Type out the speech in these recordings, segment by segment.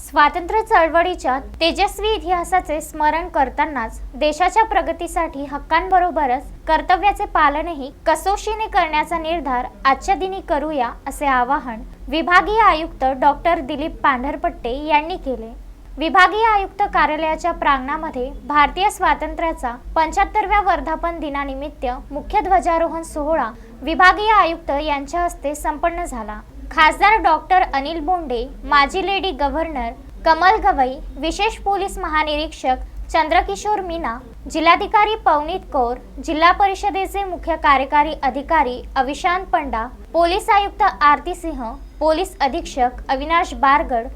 स्वातंत्र्य चळवळीच्या तेजस्वी इतिहासाचे स्मरण करतानाच देशाच्या प्रगतीसाठी हक्कांबरोबरच कर्तव्याचे पालनही कसोशीने करण्याचा निर्धार आजच्या दिनी करूया असे आवाहन विभागीय आयुक्त डॉक्टर दिलीप पांढरपट्टे यांनी केले. विभागीय आयुक्त कार्यालयाच्या प्रांगणामध्ये भारतीय स्वातंत्र्याचा पंच्याहत्तरव्या वर्धापन दिनानिमित्त मुख्य ध्वजारोहण सोहळा विभागीय आयुक्त यांच्या हस्ते संपन्न झाला. खासदार डॉक्टर अनिल बोंडे माजी लेडी गव्हर्नर कमल गवई विशेष पोलीस महानिरीक्षक चंद्रकिशोर मीना जिल्हाधिकारी पवनीत कौर जिल्हा परिषदेचे मुख्य कार्यकारी अधिकारी अविशांत पंडा पोलीस आयुक्त आरती सिंह पोलीस अधीक्षक अविनाश बारगड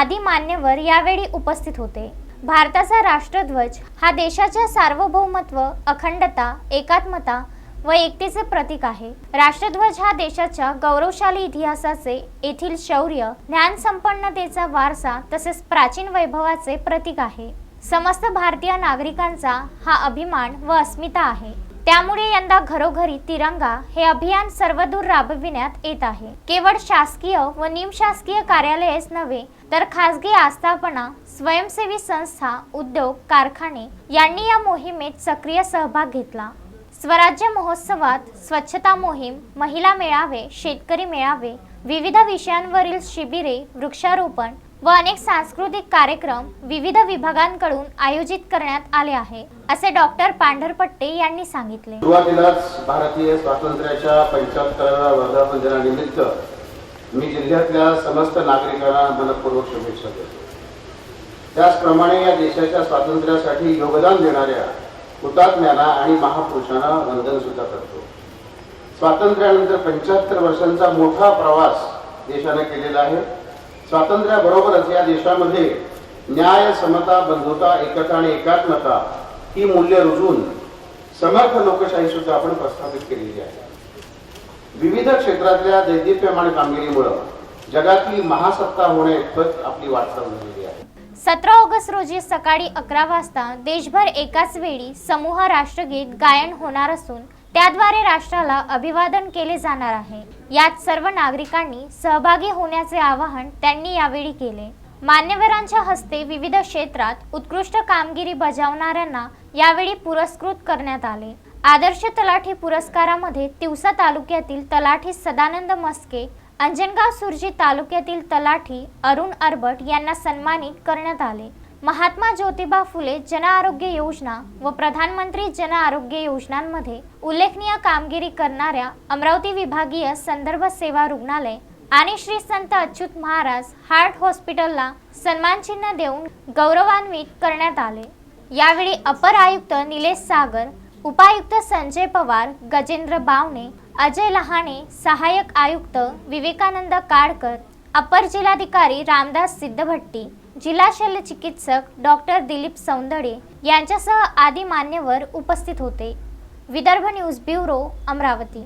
आदी मान्यवर यावेळी उपस्थित होते. भारताचा राष्ट्रध्वज हा देशाच्या सार्वभौमत्व अखंडता एकात्मता व एकतेचे प्रतीक आहे. राष्ट्रध्वज हा देशाच्या गौरवशाली इतिहासाचे येथील शौर्य ज्ञान संपन्नतेचा वारसा तसेच प्राचीन वैभवाचे प्रतीक आहे. समस्त भारतीय नागरिकांचा हा अभिमान व अस्मिता आहे. त्यामुळे यंदा घरोघरी तिरंगा हे अभियान सर्वदूर राबविण्यात येत आहे. केवळ शासकीय व निमशासकीय कार्यालयेच नव्हे तर खासगी आस्थापना स्वयंसेवी संस्था उद्योग कारखाने यांनी या मोहिमेत सक्रिय सहभाग घेतला. स्वराज्य महोत्सवात स्वच्छता मोहीम महिला मेळावे शेतकरी मेळावे विविध विषयांवरील शिबिरे वृक्षारोपण व अनेक सांस्कृतिक कार्यक्रम विविध विभागांकडून आयोजित करण्यात आले आहे असे डॉक्टर पांढरपट्टे यांनी सांगितले. सुरुवातीलाच भारतीय स्वातंत्र्याच्या पंच्याहत्तराव्या वर्धापन दिनानिमित्त मी जिल्ह्यातल्या समस्त नागरिकांना मनपूर्वक शुभेच्छा देतो. त्याचप्रमाणे या देशाच्या स्वातंत्र्यासाठी योगदान देणाऱ्या हुतात्म्याला आणि महापुरुषांना वंदन सुद्धा करतो. स्वातंत्र्यानंतर पंच्याहत्तर वर्षांचा मोठा प्रवास देशाने केलेला आहे. स्वातंत्र्याबरोबरच या देशामध्ये न्याय समता बंधुता एकता आणि एकात्मता ही मूल्य रुजून समर्थ लोकशाही सुद्धा आपण प्रस्थापित केलेली आहे. विविध क्षेत्रातल्या दैदिप्यमान कामगिरीमुळं जगातली महासत्ता होण्याइतपत आपली वाटचाल झालेली आहे. सतरा ऑगस्ट रोजी सकाळी अकरा वाजता देशभर एकाच वेळी समूह राष्ट्रगीत गायन होणार असून त्याद्वारे राष्ट्राला अभिवादन केले जाणार आहे. यात सर्व नागरिकांनी सहभागी होण्याचे आवाहन त्यांनी यावेळी केले. मान्यवरांच्या हस्ते विविध क्षेत्रात उत्कृष्ट कामगिरी बजावणाऱ्यांना यावेळी पुरस्कृत करण्यात आले. आदर्श तलाठी पुरस्कारामध्ये तिवसा तालुक्यातील तलाठी सदानंद मस्के अंजनगाव सुरजी तालुक्यातील तलाठी अरुण अरबट यांना सन्मानित करण्यात आले. महात्मा ज्योतिबा फुले जन आरोग्य योजना व प्रधानमंत्री जन आरोग्य योजनांमध्ये उल्लेखनीय कामगिरी करणाऱ्या अमरावती विभागीय संदर्भ सेवा रुग्णालय आणि श्री संत अच्युत महाराज हार्ट हॉस्पिटलला सन्मानचिन्ह देऊन गौरवान्वित करण्यात आले. यावेळी अपर आयुक्त निलेश सागर उपायुक्त संजय पवार गजेंद्र बावणे अजय लहाणे सहाय्यक आयुक्त विवेकानंद काडकर अपर जिल्हाधिकारी रामदास सिद्धभट्टी जिल्हा शल्य चिकित्सक डॉक्टर दिलीप सौंदडे यांच्यासह आदी मान्यवर उपस्थित होते. Vidarbha news bureau Amravati.